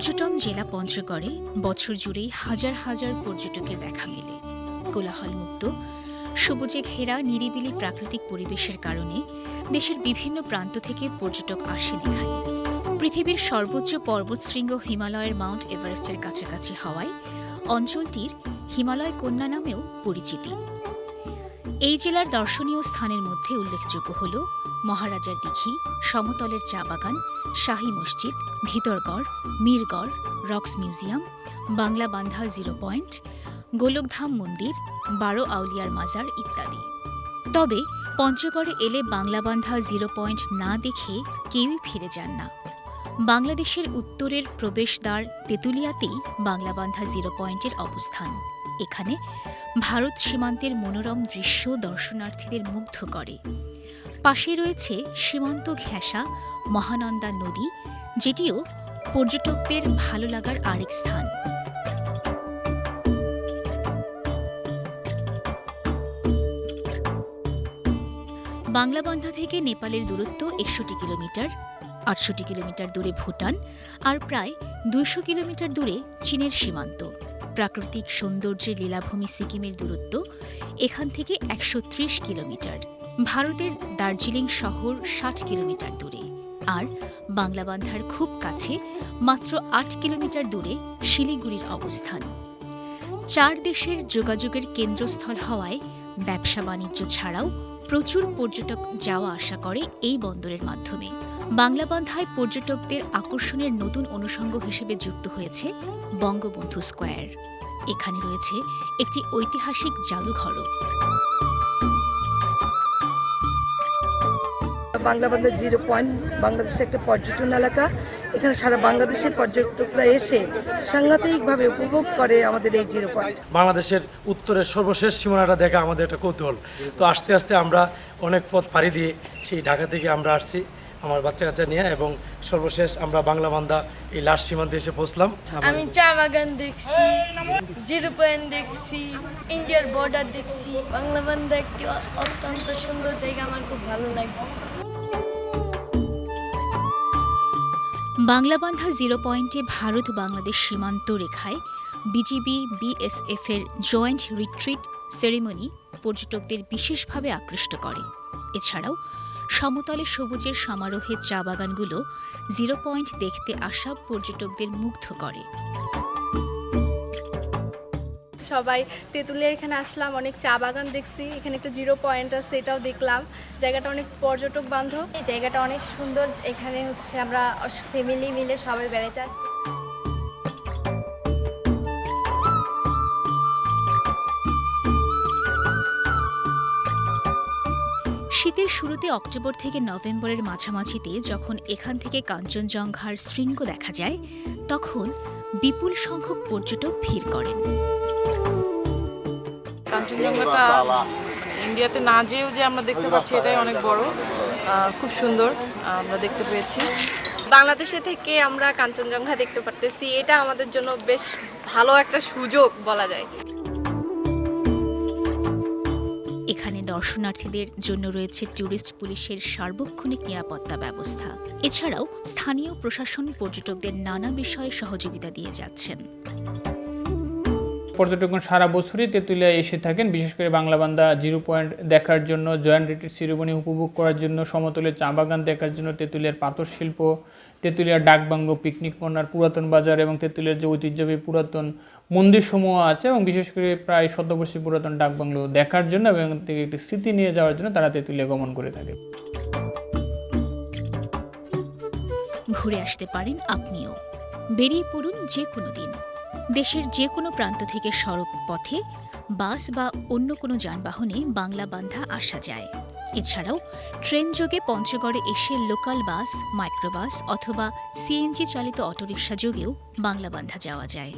জেলা পঞ্চগড়ে বছর জুড়েই হাজার হাজার পর্যটকের দেখা মেলে। কোলাহলমুক্ত, সবুজে ঘেরা, নিরিবিলি প্রাকৃতিক পরিবেশের কারণে দেশের বিভিন্ন প্রান্ত থেকে পর্যটক আসেন এখানে পৃথিবীর সর্বোচ্চ পর্বতশৃঙ্গ হিমালয়ের মাউন্ট এভারেস্টের কাছাকাছি হওয়ায় অঞ্চলটির হিমালয় কন্যা নামেও পরিচিতি। এই জেলার দর্শনীয় স্থানের মধ্যে উল্লেখযোগ্য হল মহারাজার দিঘি, সমতলের চা বাগান Shahi Masjid, Bhitargarh, Mirgarh, rocks museum, Bangla Bandha zero point, Golokdham মন্দির, বারো আউলিয়ার মাজার ইত্যাদি। তবে পঞ্চগড়ে এলে বাংলাবান্ধা জিরো পয়েন্ট না দেখে কেউই ফিরে যান না। বাংলাদেশের উত্তরের প্রবেশদ্বার তেঁতুলিয়াতেই বাংলাবান্ধা জিরো পয়েন্টের অবস্থান। এখানে ভারত সীমান্তের মনোরম দৃশ্য দর্শনার্থীদের মুগ্ধ করে। পাশে রয়েছে সীমান্ত ঘেঁষা মহানন্দা নদী, যেটিও পর্যটকদের ভালো লাগার আরেক স্থান। বাংলাবান্ধা থেকে নেপালের দূরত্ব একষট্টি কিলোমিটার, আটষট্টি কিলোমিটার দূরে ভুটান আর প্রায় দুইশো কিলোমিটার দূরে চীনের সীমান্ত। প্রাকৃতিক সৌন্দর্যের লীলাভূমি সিকিমের দূরত্ব এখান থেকে একশো ত্রিশ কিলোমিটার। ভারতের দার্জিলিং শহর ষাট কিলোমিটার দূরে আর বাংলাবান্ধার খুব কাছে মাত্র আট কিলোমিটার দূরে শিলিগুড়ির অবস্থান। চার দেশের যোগাযোগের কেন্দ্রস্থল হওয়ায় ব্যবসা বাণিজ্য ছাড়াও প্রচুর পর্যটক যাওয়া আসা করে এই বন্দরের মাধ্যমে। বাংলাবান্ধায় পর্যটকদের আকর্ষণের নতুন অনুষঙ্গ হিসেবে যুক্ত হয়েছে বঙ্গবন্ধু স্কোয়ার। এখানে রয়েছে একটি ঐতিহাসিক জাদুঘরও। বাংলাবান্ধা জিরো পয়েন্ট, বাংলাদেশের একটা পর্যটন এলাকা। এখানে সারা বাংলাদেশের পর্যটকরা এসে সাংঘাতিকভাবে উপভোগ করে আমাদের এই জিরো পয়েন্ট। বাংলাদেশের উত্তরের সর্বশেষ সীমানাটা দেখা আমাদের একটা কৌতূহল। তো আস্তে আস্তে আমরা অনেক পথ পাড়ি দিয়ে সেই ঢাকা থেকে আমরা আসছি। আমার বাচ্চা কাচ্চা নিয়ে এবং সর্বশেষ আমরা বাংলা বান্দা এই লাস্ট সীমান্তে এসে পৌঁছলাম। আমি চা বাগান দেখছি জিরো পয়েন্ট দেখছি ইন্ডিয়ার বর্ডার দেখছি। বাংলা বান্ধা একটি অত্যন্ত সুন্দর জায়গা আমার খুব ভালো লাগছে। বাংলাবান্ধা জিরো পয়েন্টে ভারত বাংলাদেশ সীমান্ত রেখায় বিজিবি বিএসএফ এর জয়েন্ট রিট্রিট সেরেমনি পর্যটকদের বিশেষভাবে আকৃষ্ট করে। এছাড়াও সমতলে সবুজের সমারোহে চা বাগানগুলো জিরো পয়েন্ট দেখতে আসা পর্যটকদের মুগ্ধ করে। সবাই তেঁতুলিয়ার এখানে আসলাম, অনেক চা বাগান দেখছি। এখানে একটা জিরো পয়েন্ট আছে, এটাও দেখলাম। জায়গাটা অনেক পর্যটক বান্ধব। এই জায়গাটা অনেক সুন্দর। এখানে হচ্ছে আমরা ফ্যামিলি মিলে সবাই বেড়াতে আসছি। শীতের শুরুতে অক্টোবর থেকে নভেম্বরের মাঝামাঝিতে যখন এখান থেকে কাঞ্চনজঙ্ঘার শৃঙ্গ দেখা যায় তখন বিপুল সংখ্যক পর্যটক ভিড় করেন। কাঞ্চনজঙ্ঘাটা ইন্ডিয়াতে না যেয়েও যে আমরা দেখতে পাচ্ছি এটাই অনেক বড়। খুব সুন্দর আমরা দেখতে পেয়েছি। বাংলাদেশে থেকে আমরা কাঞ্চনজঙ্ঘা দেখতে পারতেছি। এটা আমাদের জন্য বেশ ভালো একটা সুযোগ বলা যায়। এখানে দর্শনার্থীদের জন্য রয়েছে ট্যুরিস্ট পুলিশের সার্বক্ষণিক নিরাপত্তা ব্যবস্থা। এছাড়াও স্থানীয় প্রশাসন পর্যটকদের নানা বিষয়ে সহযোগিতা দিয়ে যাচ্ছেন। পর্যটকগণ সারা বছরই তেঁতুলিয়ায় এসে থাকেন। বিশেষ করে বাংলাবান্ধা জিরো পয়েন্ট দেখার জন্য, জয়েন্ট রিট্রিট সিরিমনি উপভোগ করার জন্য সমতলের চা বাগান দেখার জন্য, তেঁতুলিয়ার পাথর শিল্প, তেঁতুলিয়ার ডাকবাংলো পিকনিক কর্নার, পুরাতন বাজার এবং তেঁতুলিয়ার যে ঐতিহ্যবাহী পুরাতন মন্দির সমূহ আছে এবং বিশেষ করে প্রায় শতবর্ষী পুরাতন ডাকবাংলো দেখার জন্য এবং থেকে একটি স্মৃতি নিয়ে যাওয়ার জন্য তারা তেঁতুলিয়া গমন করে থাকে। ঘুরে আসতে পারেন আপনিও। বেরিয়ে পড়ুন যে কোনো দিন। দেশের যে কোনো প্রান্ত থেকে সড়ক পথে, বাস বা অন্য কোনো যানবাহনে বাংলা বান্ধা আসা যায়। এছাড়াও, ট্রেন যোগে পঞ্চগড়ে এসে লোকাল বাস, মাইক্রোবাস অথবা সিএনজি চালিত অটোরিকশা যোগেও বাংলা বান্ধা যাওয়া যায়।